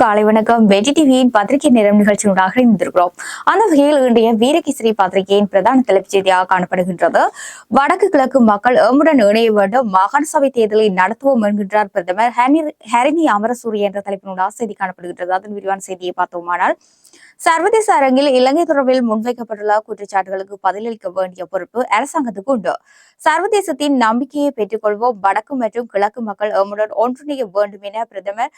காலை வணக்கம். வெற்றி டிவியின் பத்திரிகை நேரம் நிகழ்ச்சியூடாக இணைந்திருக்கிறோம். அந்த வகையில் இன்றைய வீரகேசரி பத்திரிகையின் பிரதான தலைப்புச் செய்தியாக காணப்படுகின்றது. வடக்கு கிழக்கு மக்கள் எம்முடன் இணைய வேண்டும். மாகாண சபை தேர்தலை நடத்துவோம் என்கின்றார் பிரதமர். ஹரிணி அமரசூரி என்ற தலைப்பினூடாக செய்தி காணப்படுகின்றது. அதன் விரிவான செய்தியை பார்த்தோமானால் சர்வதேச அரங்கில் இலங்கை தொடர்பில் முன்வைக்கப்பட்டுள்ள குற்றச்சாட்டுகளுக்கு பதிலளிக்க வேண்டிய பொறுப்பு அரசாங்கத்துக்கு உண்டு. சர்வதேசத்தின் நம்பிக்கையை பெற்றுக்கொள்வோம். வடக்கு மற்றும் கிழக்கு மக்கள் எம்முடன் ஒன்றிணைய வேண்டும் என பிரதமர்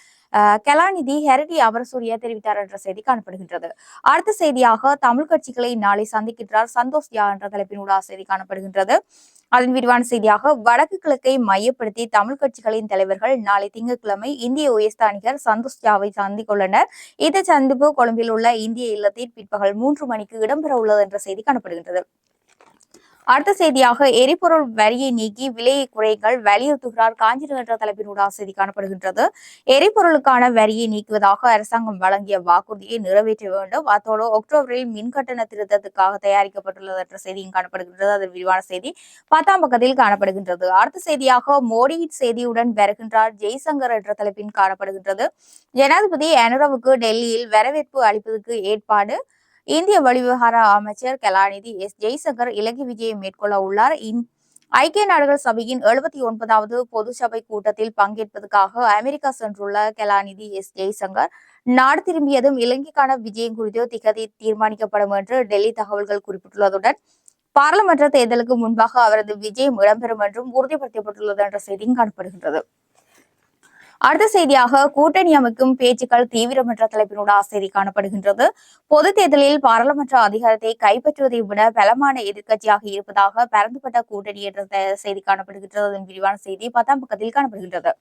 கலாநிதி ஹெரடி அமரசூரிய தெரிவித்தார் என்ற செய்தி காணப்படுகின்றது. அடுத்த செய்தியாக தமிழ் கட்சிகளை நாளை சந்திக்கின்றார் சந்தோஷ் யா என்ற தலைப்பினூடாக செய்தி காணப்படுகின்றது. அதன் விரிவான செய்தியாக வடக்கு கிழக்கை மையப்படுத்தி தமிழ் கட்சிகளின் தலைவர்கள் நாளை திங்கட்கிழமை இந்திய உயர்ஸ்தானிகர் சந்தோஷ் யாவை சந்திக்கவுள்ளனர் இந்த சந்திப்பு கொழும்பில் உள்ள இந்திய இல்லத்தில் பிற்பகல் மூன்று மணிக்கு இடம்பெற உள்ளது என்ற செய்தி காணப்படுகின்றது. அடுத்த செய்தியாக எரிபொருள் வரியை நீக்கி விலையை குறைங்கள் வலியுறுத்துகிறார் காஞ்சிநகர தலைப்பின் தலைப்பினூடாக செய்தி காணப்படுகின்றது. எரிபொருளுக்கான வரியை நீக்குவதாக அரசாங்கம் வழங்கிய வாக்குறுதியை நிறைவேற்ற வேண்டும். அத்தோடு அக்டோபரில் மின்கட்டண திருத்தத்துக்காக தயாரிக்கப்பட்டுள்ளது என்ற செய்தியும் காணப்படுகின்றது. அதன் விரிவான செய்தி பத்தாம் பக்கத்தில் காணப்படுகின்றது. அடுத்த செய்தியாக மோடியின் செய்தியுடன் வருகின்றார் ஜெய்சங்கர் என்ற தலைப்பின் காணப்படுகின்றது. ஜனாதிபதி அனுரவுக்கு டெல்லியில் வரவேற்பு அளிப்பதற்கு ஏற்பாடு இந்திய வெளிவிவகார அமைச்சர் கலாநிதி எஸ். ஜெய்சங்கர் இலங்கை விஜயம் மேற்கொள்ள உள்ளார். ஐக்கிய நாடுகள் சபையின் எழுபத்தி ஒன்பதாவது பொது சபை கூட்டத்தில் பங்கேற்பதற்காக அமெரிக்கா சென்றுள்ள கலாநிதி எஸ். ஜெய்சங்கர் நாடு திரும்பியதும் இலங்கைக்கான விஜயம் குறித்து திகதி தீர்மானிக்கப்படும் என்று டெல்லி தகவல்கள் குறிப்பிட்டுள்ளதுடன் பாராளுமன்ற தேர்தலுக்கு முன்பாக அவரது விஜயம் இடம்பெறும் என்றும் உறுதிப்படுத்தப்பட்டுள்ளது என்ற செய்தியும் காணப்படுகின்றது. அடுத்த செய்தியாக கூட்டணி அமைக்கும் பேச்சுக்கள் தீவிரம் என்ற தலைப்பினூடாக செய்தி காணப்படுகின்றது. பொது தேர்தலில் பாராளுமன்ற அதிகாரத்தை கைப்பற்றுவதை விட பலமான எதிர்க்கட்சியாக இருப்பதாக பரந்துபட்ட கூட்டணி என்ற செய்தி காணப்படுகின்றது. அதன் விரிவான செய்தி பத்தாம் பக்கத்தில் காணப்படுகின்றது.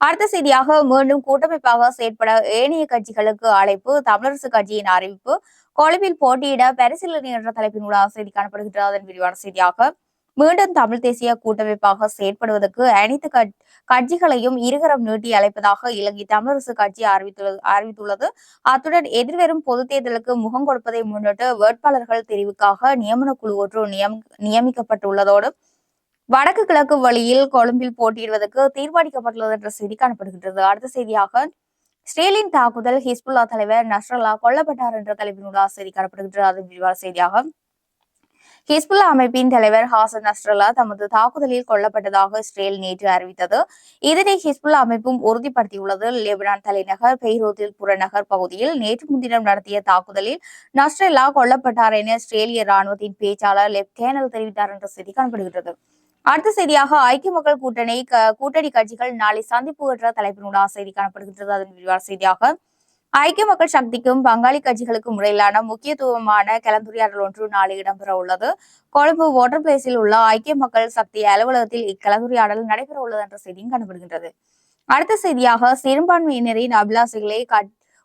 அடுத்த செய்தியாக மீண்டும் கூட்டமைப்பாக செயற்பட ஏனைய கட்சிகளுக்கு அழைப்பு தமிழரசு கட்சியின் அறிவிப்பு கொழும்பில் போட்டியிட பரிசீலனை என்ற தலைப்பினூடாக செய்தி காணப்படுகின்றது. அதன் விரிவான செய்தியாக மீண்டும் தமிழ் தேசிய கூட்டமைப்பாக செயற்படுவதற்கு அனைத்து கட்சிகளையும் இருகரம் நீட்டி அழைப்பதாக இலங்கை தமிழரசு கட்சி அறிவித்துள்ளது அறிவித்துள்ளது. அத்துடன் எதிர்வரும் பொது தேர்தலுக்கு முகம் கொடுப்பதை முன்னிட்டு வேட்பாளர்கள் தெரிவுக்காக நியமன குழு ஒன்று நியம்- நியமிக்கப்பட்டுள்ளதோடு வடக்கு கிழக்கு வழியில் கொழும்பில் போட்டியிடுவதற்கு தீர்மானிக்கப்பட்டுள்ளது என்ற செய்தி காணப்படுகின்றது. அடுத்த செய்தியாக ஸ்ரேலின் தாக்குதல் ஹிஸ்புல்லா தலைவர் நஸ்ரல்லா கொல்லப்பட்டார் என்ற தலைப்பினூடாக செய்தி காணப்படுகின்றது. அது விரிவான செய்தியாக ஹிஸ்புல்லா அமைப்பின் தலைவர் ஹாசன் நஸ்ரல்லா தமது தாக்குதலில் கொல்லப்பட்டதாக இஸ்ரேல் நேற்று அறிவித்தது. இதனை ஹிஸ்புல்லா அமைப்பும் உறுதிப்படுத்தியுள்ளது. லெபனான் தலைநகர் பெய்ரோத்தில் புறநகர் பகுதியில் நேற்று முன்தினம் நடத்திய தாக்குதலில் நஸ்ரல்லா கொல்லப்பட்டார் என இஸ்ரேலிய ராணுவத்தின் பேச்சாளர் லெப்டினல் தெரிவித்தார் என்ற செய்தி காணப்படுகிறது அடுத்த செய்தியாக ஐக்கிய மக்கள் கூட்டணி கூட்டணி கட்சிகள் நாளை சந்திப்பு என்ற தலைப்பினூடாக செய்தி காணப்படுகின்றது. அதன் விரிவான செய்தியாக ஐக்கிய மக்கள் சக்திக்கும் பங்காளி கட்சிகளுக்கும் இடையிலான முக்கியத்துவமான கலந்துரையாடல் ஒன்று நாளை இடம்பெற உள்ளது. கொழும்பு வாட்டர் பிளேஸில் உள்ள ஐக்கிய மக்கள் சக்தி அலுவலகத்தில் இக்கலந்துரையாடல் நடைபெற உள்ளது என்ற செய்தியும் காணப்படுகின்றது அடுத்த செய்தியாக சிறுபான்மையினரின் அபிலாசைகளை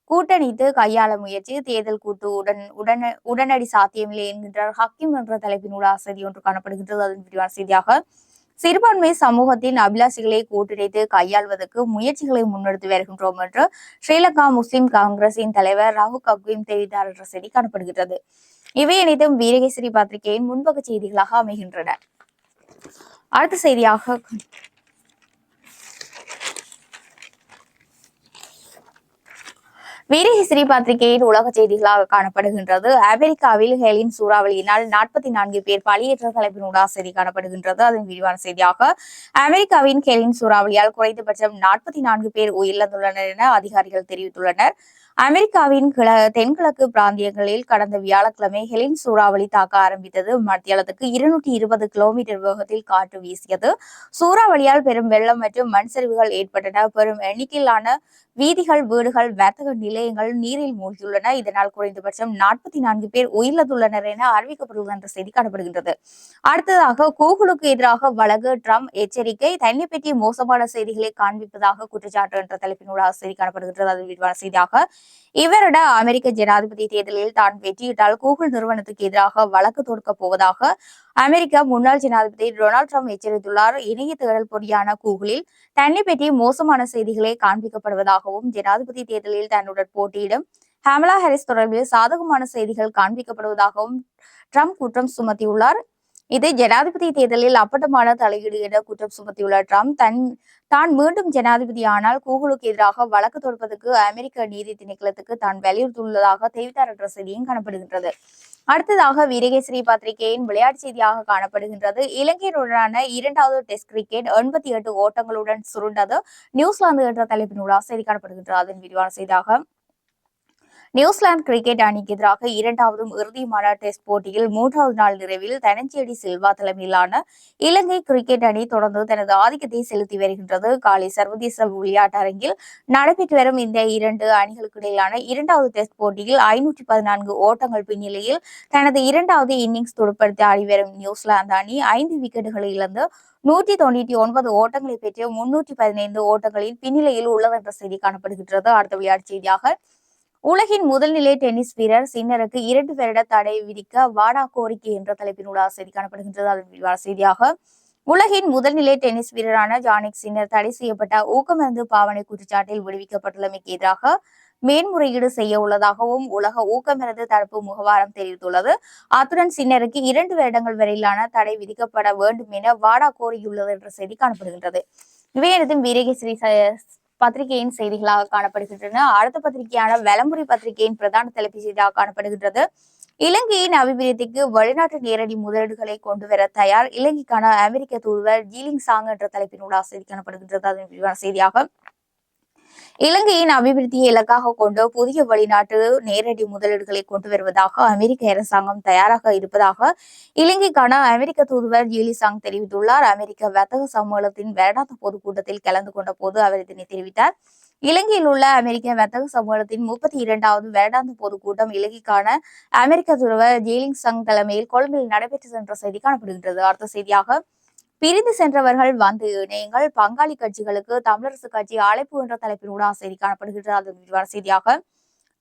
கூட்டணித்து கையாள முயற்சி தேர்தல் கூட்டு உடன் உடன உடனடி சாத்தியமில்லை என்கின்றார் ஹக்கீம் என்ற தலைப்பினூடாக செய்தி ஒன்று காணப்படுகின்றது. அதன் விரிவான செய்தியாக சிறுபான்மை சமூகத்தின் அபிலாசிகளை கூட்டிணைத்து கையாள்வதற்கு முயற்சிகளை முன்னெடுத்து வருகின்றோம் என்று ஸ்ரீலங்கா முஸ்லிம் காங்கிரசின் தலைவர் ராகு கக்வீம் தெரிவித்தார் என்ற செய்தி காணப்படுகிறது இவை அனைத்தும் வீரகேசரி பத்திரிகையின் முன்பக்க செய்திகளாக அமைகின்றன. அடுத்த செய்தியாக வீரகேசரி பத்திரிகையின் உலக செய்திகளாக காணப்படுகின்றது. அமெரிக்காவில் ஹெலின் சூறாவளியினால் நாற்பத்தி நான்கு பேர் பலியேற்ற தலைப்பினூடாக செய்தி காணப்படுகின்றது. அதன் விரிவான செய்தியாக அமெரிக்காவின் ஹெலின் சூறாவளியால் குறைந்தபட்சம் நாற்பத்தி நான்கு பேர் உயிரிழந்துள்ளனர் என அதிகாரிகள் தெரிவித்துள்ளனர். அமெரிக்காவின் கிழ தென்கிழக்கு பிராந்தியங்களில் கடந்த வியாழக்கிழமை ஹெலின் சூறாவளி தாக்க ஆரம்பித்தது. மத்தியாலத்துக்கு இருநூற்றி இருபது கிலோமீட்டர் வேகத்தில் காற்று வீசியது. சூறாவளியால் பெரும் வெள்ளம் மற்றும் மண் சரிவுகள் ஏற்பட்டன. பெரும் எண்ணிக்கையிலான வீதிகள் வீடுகள் வர்த்தக நிலையங்கள் நீரில் மூழ்கியுள்ளன. இதனால் குறைந்தபட்சம் நாற்பத்தி நான்கு பேர் உயிரிழந்துள்ளனர் என அறிவிக்கப்பட்டுள்ளது என்ற செய்தி காணப்படுகின்றது. அடுத்ததாக கூகுளுக்கு எதிராக வழக்கு ட்ரம்ப் எச்சரிக்கை தன்னை பற்றிய மோசமான செய்திகளை காண்பிப்பதாக குற்றச்சாட்டு என்ற தலைப்பினூடாக செய்தி காணப்படுகின்றது. அது விரிவான செய்தியாக இவரிட அமெரிக்க ஜனாதிபதி தேர்தலில் தான் வெற்றியிட்டால் கூகுள் நிறுவனத்துக்கு எதிராக வழக்கு தொடுக்கப் போவதாக அமெரிக்க முன்னாள் ஜனாதிபதி டொனால்ட் ட்ரம்ப் எச்சரித்துள்ளார். இணைய தேடல் பொறியான கூகுளில் தன்னை பற்றி மோசமான செய்திகளே காண்பிக்கப்படுவதாகவும் ஜனாதிபதி தேர்தலில் தன்னுடன் போட்டியிடும் ஹேமலா ஹாரிஸ் தொடர்பில் சாதகமான செய்திகள் காண்பிக்கப்படுவதாகவும் ட்ரம்ப் குற்றம் சுமத்தியுள்ளார். இது ஜனாதிபதி தேர்தலில் அப்பட்டமான தலையீடு என குற்றம் சுமத்தியுள்ள ட்ரம்ப் தன் தான் மீண்டும் ஜனாதிபதியானால் கூகுளுக்கு எதிராக வழக்கு தொடுப்பதற்கு அமெரிக்க நீதி திணைக்களத்துக்கு தான் வலியுறுத்தியுள்ளதாக தெரிவித்தார் என்ற செய்தியும் காணப்படுகின்றது. அடுத்ததாக வீரகேசரி பத்திரிகையின் விளையாட்டு செய்தியாக காணப்படுகின்றது. இலங்கையுடனான இரண்டாவது டெஸ்ட் கிரிக்கெட் எண்பத்தி எட்டு ஓட்டங்களுடன் சுருண்டது நியூசிலாந்து என்ற தலைப்பினூடாக செய்தி காணப்படுகின்றது. அதன் விரிவான செய்தியாக நியூசிலாந்து கிரிக்கெட் அணிக்கு எதிராக இரண்டாவதும் இறுதியுமான டெஸ்ட் போட்டியில் மூன்றாவது நாள் நிறைவில் தனஞ்சேடி சில்வா தலைமையிலான இலங்கை கிரிக்கெட் அணி தொடர்ந்து தனது ஆதிக்கத்தை செலுத்தி வருகின்றது. காலை சர்வதேச விளையாட்டு அரங்கில் நடைபெற்று வரும் இந்த இரண்டு அணிகளுக்கு இடையிலான இரண்டாவது டெஸ்ட் போட்டியில் ஐநூற்றி பதினான்கு ஓட்டங்கள் பின்னிலையில் தனது இரண்டாவது இன்னிங்ஸ் துடுப்படுத்தி ஆடி வரும் நியூசிலாந்து அணி ஐந்து விக்கெட்டுகளை இழந்து நூற்றி தொண்ணூற்றி ஒன்பது ஓட்டங்களை பெற்று முன்னூற்றி பதினைந்து ஓட்டங்களில் பின்னிலையில் உள்ளது என்ற செய்தி காணப்படுகின்றது. அடுத்த விளையாட்டு செய்தியாக உலகின் முதல்நிலை டென்னிஸ் வீரர் சின்னருக்கு இரண்டு வருட தடை விதிக்க வாடா கோரிக்கை என்ற தலைப்பினூடாக செய்தி காணப்படுகின்றது. அதன் விரிவான செய்தியாக உலகின் முதல்நிலை டென்னிஸ் வீரரான ஜானிக் சின்னர் தடை செய்யப்பட்ட ஊக்கமருந்து பாவனை குற்றச்சாட்டில் விடுவிக்கப்பட்டுள்ளமைக்கு எதிராக மேன்முறையீடு செய்ய உள்ளதாகவும் உலக ஊக்கமருந்து தடுப்பு முகவாரம் தெரிவித்துள்ளது. அத்துடன் சின்னருக்கு இரண்டு வருடங்கள் வரையிலான தடை விதிக்கப்பட வேண்டும் என வாடா கோரியுள்ளது என்ற செய்தி காணப்படுகின்றது. இவையனைத்தும் வீரகேசரி பத்திரிகையின் செய்திகளாக காணப்படுகின்றன. அடுத்த பத்திரிகையான வலம்புரி பத்திரிகையின் பிரதான தலைப்பு செய்தியாக காணப்படுகின்றது. இலங்கையின் அபிவிருத்திக்கு வெளிநாட்டு நேரடி முதலீடுகளை கொண்டு வர தயார் இலங்கைக்கான அமெரிக்க தூதுவர் ஜீலிங் சாங் என்ற தலைப்பினூடாக செய்தி காணப்படுகின்றது. அதன் விரிவான செய்தியாக இலங்கையின் அபிவிருத்தியை இலக்காக கொண்டு புதிய வெளிநாட்டு நேரடி முதலீடுகளை கொண்டு வருவதாக அமெரிக்க அரசாங்கம் தயாராக இருப்பதாக இலங்கைக்கான அமெரிக்க தூதுவர் ஜீலிசாங் தெரிவித்துள்ளார். அமெரிக்க வர்த்தக சம்மேளனத்தின் வருடாந்த பொதுக்கூட்டத்தில் கலந்து கொண்ட போது அவர் இதனை தெரிவித்தார். இலங்கையில் உள்ள அமெரிக்க வர்த்தக சமூகத்தின் முப்பத்தி இரண்டாவது வருடாந்த பொதுக்கூட்டம் இலங்கைக்கான அமெரிக்க தூதுவர் ஜீலிங் சங் தலைமையில் கொழும்பில் நடைபெற்று சென்ற செய்தி காணப்படுகின்றது. அடுத்த செய்தியாக பிரிந்து சென்றவர்கள் வந்து இணையங்கள். பங்காளி கட்சிகளுக்கு தமிழரசு கட்சி அழைப்பு என்ற தலைப்பினூடாக செய்தி காணப்படுகின்றது. விரிவான செய்தியாக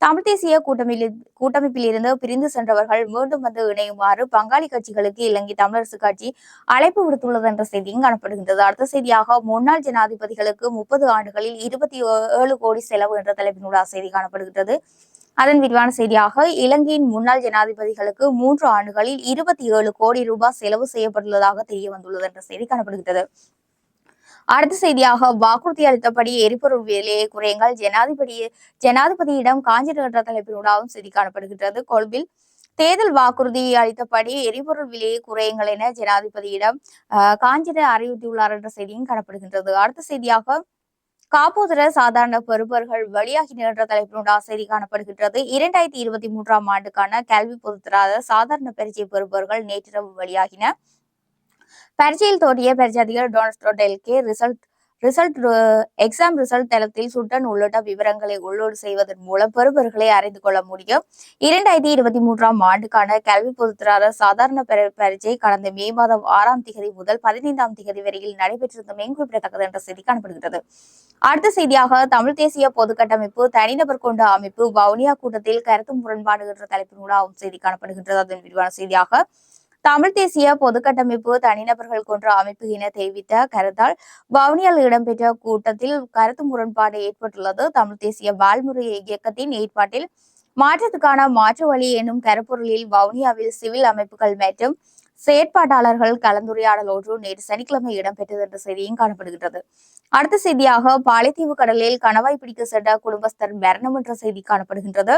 தமிழ் தேசிய கூட்டமைப்பில் கூட்டமைப்பில் இருந்து பிரிந்து சென்றவர்கள் மீண்டும் வந்து இணையுமாறு பங்காளி கட்சிகளுக்கு இலங்கை தமிழரசு கட்சி அழைப்பு விடுத்துள்ளது என்ற செய்தியும் காணப்படுகின்றது. அடுத்த செய்தியாக முன்னாள் ஜனாதிபதிகளுக்கு முப்பது ஆண்டுகளில் இருபத்தி ஏழு கோடி செலவு என்ற தலைப்பினூடாக செய்தி காணப்படுகின்றது. அதன் விரிவான செய்தியாக இலங்கையின் முன்னாள் ஜனாதிபதிகளுக்கு மூன்று ஆண்டுகளில் இருபத்தி ஏழு கோடி ரூபாய் செலவு செய்யப்பட்டுள்ளதாக தெரிய வந்துள்ளது என்ற செய்தி காணப்படுகிறது அடுத்த செய்தியாக வாக்குறுதி அளித்தபடி எரிபொருள் விலையை குறையுங்கள். ஜனாதிபதி ஜனாதிபதியிடம் காஞ்சிட என்ற தலைப்பினூடாகவும் செய்தி காணப்படுகின்றது. கொழும்பில் தேர்தல் வாக்குறுதி அளித்தபடி எரிபொருள் விலையை குறையுங்கள் என ஜனாதிபதியிடம் காஞ்சிட அறிவுறுத்தியுள்ளார் என்ற செய்தியும் காணப்படுகின்றது. அடுத்த செய்தியாக காப்போதர சாதாரண பருப்பர்கள் வழியாகி என்ற தலைப்பினுடைய ஆசிரியர் காணப்படுகின்றது. இரண்டாயிரத்தி இருபத்தி மூன்றாம் ஆண்டுக்கான கல்வி பொதுத்தராத சாதாரண பரீட்சை பருப்பர்கள் நேற்றிரவு வெளியாகின பரீட்சையில் தோற்றிய பரிசாதிகள் டொனால்ட் ரிசல்ட் ரிசல்ட் எக்ஸாம் ரிசல்ட் தளத்தில் சுட்டன் உள்ளிட்ட விவரங்களை உள்ளோடு செய்வதன் மூலம் பெறுபர்களை அறிந்து கொள்ள முடியும். இரண்டாயிரத்தி இருபத்தி மூன்றாம் ஆண்டுக்கான கல்வி பொதுத்தராத சாதாரண பரீட்சை கடந்த மே மாதம் ஆறாம் திகதி முதல் பதினைந்தாம் திகதி வரையில் நடைபெற்றிருந்தமை குறிப்பிடத்தக்கது என்ற செய்தி காணப்படுகிறது அடுத்த செய்தியாக தமிழ் தேசிய பொது கட்டமைப்பு தனிநபர் கொண்ட அமைப்பு வவுனியா கூட்டத்தில் கருத்து முரண்பாடு என்ற தலைப்பினூடாகவும் செய்தி காணப்படுகின்றது. அதன் விரிவான செய்தியாக தமிழ் தேசிய பொதுக்கட்டமைப்பு தனிநபர்கள் கொன்ற அமைப்பு என தெரிவித்த கருத்தால் வவுனியால் இடம்பெற்ற கூட்டத்தில் கருத்து முரண்பாடு ஏற்பட்டுள்ளது. தமிழ் தேசிய வாழ்முறை இயக்கத்தின் ஏற்பாட்டில் மாற்றத்துக்கான மாற்று வழி என்னும் கருப்பொருளில் வவுனியாவில் சிவில் அமைப்புகள் மற்றும் செயற்பாட்டாளர்கள் கலந்துரையாடல் ஒன்று நேற்று சனிக்கிழமை இடம்பெற்றது என்ற செய்தியும் காணப்படுகின்றது. அடுத்த செய்தியாக பாலைத்தீவு கடலில் கணவாய் பிடிக்க சென்ற குடும்பஸ்தர் மரணம் என்ற செய்தி காணப்படுகின்றது.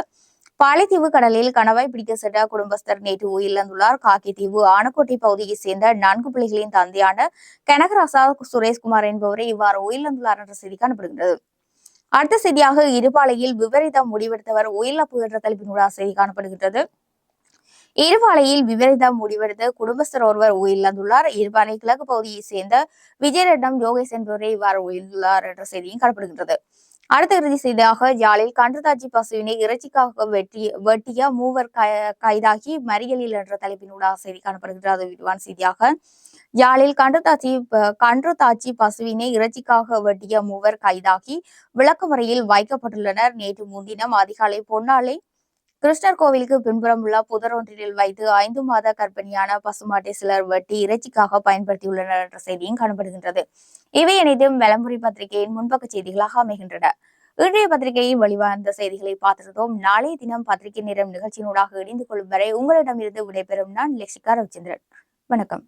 பாலைத்தீவு கடலில் கணவாய் பிடிக்க சென்ற குடும்பஸ்தர் நேற்று உயிரிழந்துள்ளார். காக்கித்தீவு ஆனக்கோட்டை பகுதியை சேர்ந்த நான்கு பிள்ளைகளின் தந்தையான கனகராசா சுரேஷ்குமார் என்பவரை இவ்வாறு உயிரிழந்துள்ளார் என்ற செய்தி காணப்படுகின்றது. அடுத்த செய்தியாக இருபாலையில் விபரீதம் முடிவெடுத்தவர் உயிரிழப்பு என்ற தலைப்பினூடாக செய்தி காணப்படுகின்றது. இருபாலையில் விபரீதம் முடிவெடுத்த குடும்பஸ்தர் ஒருவர் உயிரிழந்துள்ளார். இருபாலை கிழக்கு பகுதியை சேர்ந்த விஜயரட்னம் யோகேஷ் என்பவரை இவ்வாறு உயிரிழந்துள்ளார் என்ற செய்தியும் காணப்படுகின்றது. அடுத்த இறுதி செய்தியாக யாழில் கன்றுதாச்சி பசுவினை இறைச்சிக்காக வெட்டி வெட்டிய மூவர் கைதாகி மறியலில் என்ற தலைப்பினூடாக செய்தி காணப்படுகிறது விரிவான செய்தியாக யாழில் கன்றுதாச்சி கன்றுதாச்சி பசுவினை இறைச்சிக்காக வெட்டிய மூவர் கைதாகி விளக்குமுறையில் வைக்கப்பட்டுள்ளனர். நேற்று முன்தினம் அதிகாலை பொன்னாலை கிருஷ்ணர் கோவிலுக்கு பின்புறம் உள்ள புதர் ஒன்றில் வைத்து ஐந்து மாத கர்ப்பிணியான பசுமாட்டை சிலர் வெட்டி இறைச்சிக்காக பயன்படுத்தியுள்ளனர் என்ற செய்தியும் காணப்படுகின்றது. இவை அனைத்தும் விளம்பரி பத்திரிகையின் முன்பக்க செய்திகளாக அமைகின்றன. இன்றைய பத்திரிகையில் வெளிவந்த செய்திகளை பார்த்திருந்தோம். நாளைய தினம் பத்திரிகை நேரம் நிகழ்ச்சியினூடாக இணைந்து கொள்ளும் வரை உங்களிடமிருந்து விடைபெறும் நான் லட்சிகா ரவிச்சந்திரன். வணக்கம்.